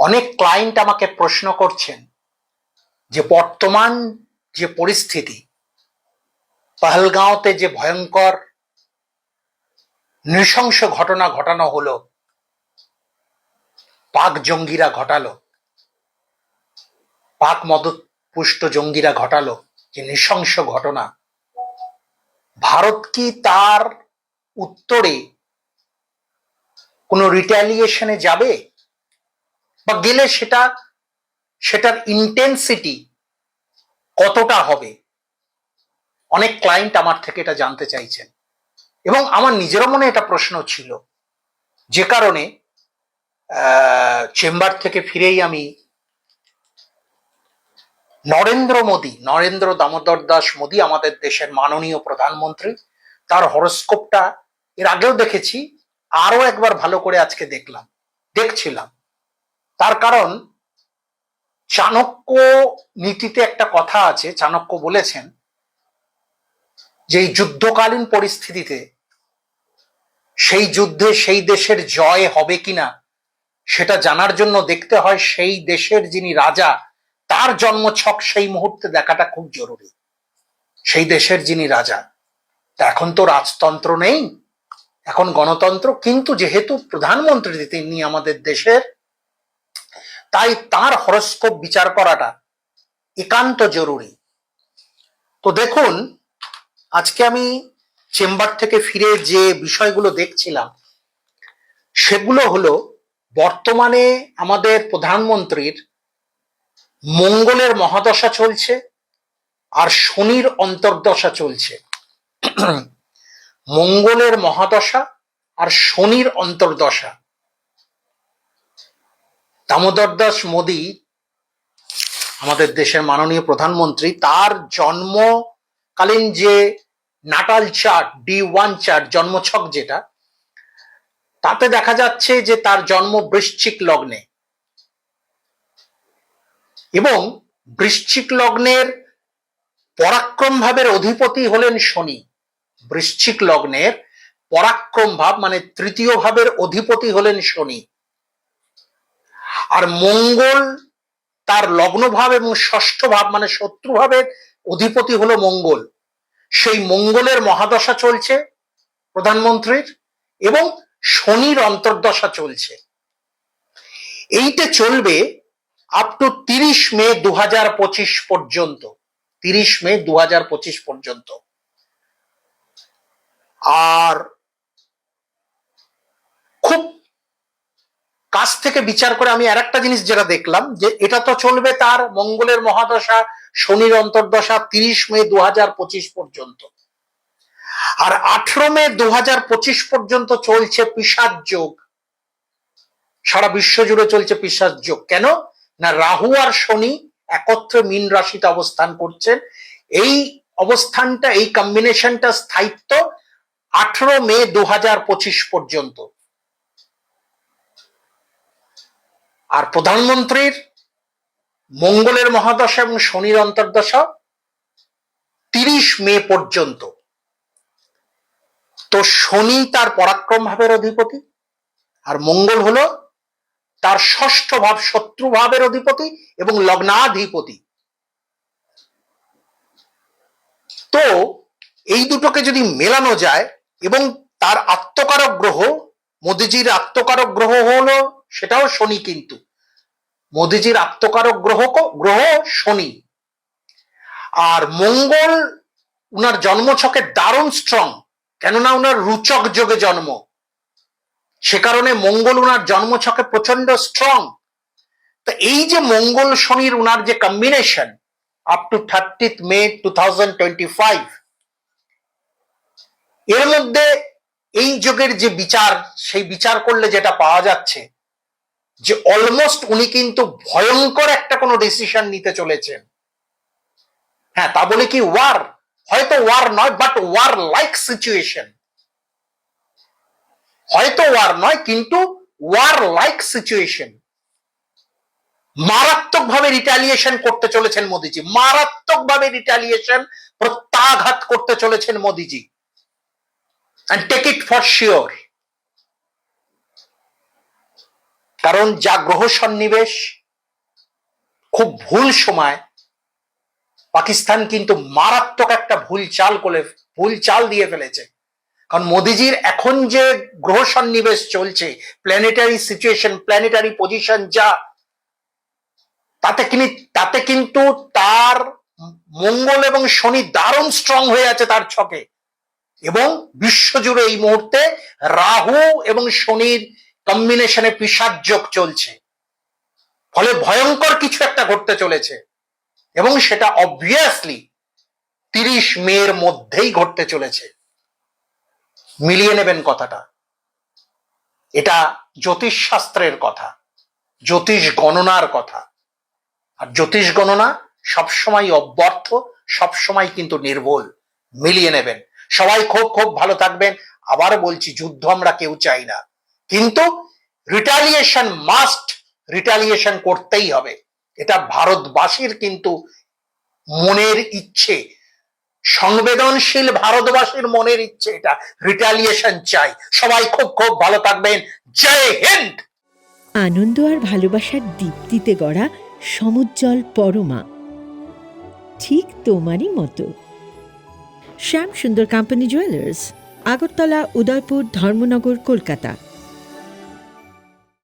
অনেক ক্লায়েন্ট আমাকে প্রশ্ন করছেন যে বর্তমান যে পরিস্থিতি, পহলগাঁওতে যে ভয়ঙ্কর নৃশংস ঘটনা ঘটানো হলো, পাক জঙ্গিরা ঘটালো, পাক মদতপুষ্ট জঙ্গিরা ঘটালো, যে নৃশংস ঘটনা, ভারত কি তার উত্তরে কোনো রিট্যালিয়েশনে যাবে? গেলে সেটা, সেটার ইন্টেন্সিটি কতটা হবে? অনেক ক্লায়েন্ট আমার থেকে এটা জানতে চাইছেন। এবং আমার নিজেরও মনে এটা প্রশ্ন ছিল। যে কারণে চেম্বার থেকে ফিরেই আমি নরেন্দ্র মোদী, নরেন্দ্র দামোদর দাস মোদী আমাদের দেশের মাননীয় প্রধানমন্ত্রী, তার হরস্কোপটা এর আগেও দেখেছি আরও একবার ভালো করে আজকে দেখলাম, দেখছিলাম। তার কারণ, চাণক্য নীতিতে একটা কথা আছে, চাণক্য বলেছেন, যে যুদ্ধকালীন পরিস্থিতিতে সেই যুদ্ধে সেই দেশের জয় হবে কিনা, সেটা জানার জন্য দেখতে হয় সেই দেশের যিনি রাজা, তার জন্মছক সেই মুহূর্তে দেখাটা খুব জরুরি। সেই দেশের যিনি রাজা, তা এখন তো রাজতন্ত্র নেই, এখন গণতন্ত্র, কিন্তু যেহেতু প্রধানমন্ত্রী তিনি আমাদের দেশের তাই তার হরস্কোপ বিচার করাটা একান্ত জরুরি। তো দেখুন, আজকে আমি চেম্বার থেকে ফিরে যে বিষয়গুলো দেখছিলাম, সেগুলো হলো, বর্তমানে আমাদের প্রধানমন্ত্রীর মঙ্গলের মহাদশা চলছে আর শনির অন্তর্দশা চলছে। মঙ্গলের মহাদশা আর শনির অন্তর্দশা। দামোদর দাস মোদী, আমাদের দেশের মাননীয় প্রধানমন্ত্রী, তার জন্মকালীন যে natal chart, D one chart, জন্মছক যেটা, তাতে দেখা যাচ্ছে যে তার জন্ম বৃশ্চিক লগ্নে। এবং বৃশ্চিক লগ্নের পরাক্রম ভাবের অধিপতি হলেন শনি। বৃশ্চিক লগ্নের পরাক্রম ভাব মানে তৃতীয় ভাবের অধিপতি হলেন শনি। আর মঙ্গল তার লগ্ন ভাব এবং ষষ্ঠ ভাব মানে শত্রু ভাবের অধিপতি হলো মঙ্গল। সেই মঙ্গলের মহাদশা চলছে প্রধানমন্ত্রীর এবং শনির অন্তর্দশা চলছে। এইটা চলবে আপ টু তিরিশ মে দু পঁচিশ পর্যন্ত। তিরিশ মে দু পঁচিশ পর্যন্ত। আর খুব কাছ থেকে বিচার করে আমি আর একটা জিনিস যেটা দেখলাম, যে এটা তো চলবে তার মঙ্গলের মহাদশা, শনির অন্তর্দশা তিরিশ মে দু হাজার পঁচিশ পর্যন্ত। আর আঠেরো মে দু হাজার পঁচিশ পর্যন্ত চলছে পিসাজ যোগ। সারা বিশ্ব জুড়ে চলছে পিসাজ যোগ। কেন? না, রাহু আর শনি একত্রে মীন রাশিতে অবস্থান করছেন। এই অবস্থানটা, এই কম্বিনেশনটা স্থায়িত্ব আঠেরো মে দু পঁচিশ পর্যন্ত। আর প্রধানমন্ত্রীর মঙ্গলের মহাদশা এবং শনির অন্তর্দশা তিরিশ মে পর্যন্ত। তো শনি তার পরাক্রম ভাবের অধিপতি আর মঙ্গল হলো তার ষষ্ঠ ভাব, শত্রু ভাবের অধিপতি এবং লগ্নাধিপতি। তো এই দুটোকে যদি মেলানো যায় এবং তার আত্মকারক গ্রহ, মোদিজির আত্মকারক গ্রহ হলো সেটাও শনি কিন্তু। মোদিজির আত্মকারক গ্রহ গ্রহ শনি। আর মঙ্গল উনার জন্মছকে দারুণ স্ট্রং কেননা উনার রুচক যোগে জন্ম। সে কারণে মঙ্গল উনার জন্মছকে প্রচণ্ড স্ট্রং তো এই যে মঙ্গল শনির উনার যে combination up to thirtieth May two thousand twenty five এর মধ্যে এই যুগের যে বিচার, সেই বিচার করলে যেটা পাওয়া যাচ্ছে যে অলমোস্ট উনি কিন্তু ভয়ঙ্কর একটা কোনো ডিসিশন নিতে চলেছেন। হ্যাঁ তা বলে কি ওয়ার হয়তো ওয়ার নয় বাট ওয়ার লাইক সিচুয়েশন হয়তো ওয়ার নয়, কিন্তু ওয়ার লাইক সিচুয়েশন মারাত্মকভাবে রিটালিয়েশন করতে চলেছেন মোদিজি। মারাত্মকভাবে রিটালিয়েশন প্রত্যাঘাত করতে চলেছেন মোদিজি। And take it for sure কারণ যা গ্রহ সন্নিবেশ, খুব ভুল সময়, পাকিস্তান কিন্তু মারাত্মক একটা ভুল চাল করে ভুল চাল দিয়ে ফেলেছে। কারণ মোদিজির এখন যে গ্রহ সন্নিবেশ চলছে প্ল্যানেটারি সিচুয়েশন প্ল্যানেটারি পজিশন যা, তাতে কিনি, তাতে কিন্তু তার মঙ্গল এবং শনি দারুণ স্ট্রং হয়ে আছে তার ছকে। এবং বিশ্বজুড়ে এই মুহূর্তে রাহু এবং শনির কম্বিনেশনে পিসার যোগ চলছে। ফলে ভয়ঙ্কর কিছু একটা ঘটতে চলেছে। এবং সেটা অবভিয়াসলি তিরিশ মেয়ের মধ্যেই ঘটতে চলেছে। মিলিয়ে নেবেন কথাটা। এটা জ্যোতিষ শাস্ত্রের কথা, জ্যোতিষ গণনার কথা। আর জ্যোতিষ গণনা সবসময় অব্যর্থ, সবসময় কিন্তু নির্ভুল। মিলিয়ে নেবেন। সবাই খুব খুব ভালো থাকবেন। আবার বলছি, যুদ্ধ আমরা কেউ চাই না। কিন্তু রিটালিয়েশন মাস্ট রিটালিয়েশন করতেই হবে। এটা ভারতবাসীর কিন্তু মনের ইচ্ছে। সংবেদনশীল ভারতবাসীর মনের ইচ্ছে এটা। রিটালিয়েশন চাই। সবাই খুব খুব ভালো থাকবেন। জয় হিন্দ! আনন্দ আর ভালোবাসার দীপ্তিতে গড়া সমুজ্জ্বল পরমা। ঠিক তোমারই মতো। Shyam Sundar company jewellers Agartala, Udaipur, Dharmanagar, Kolkata.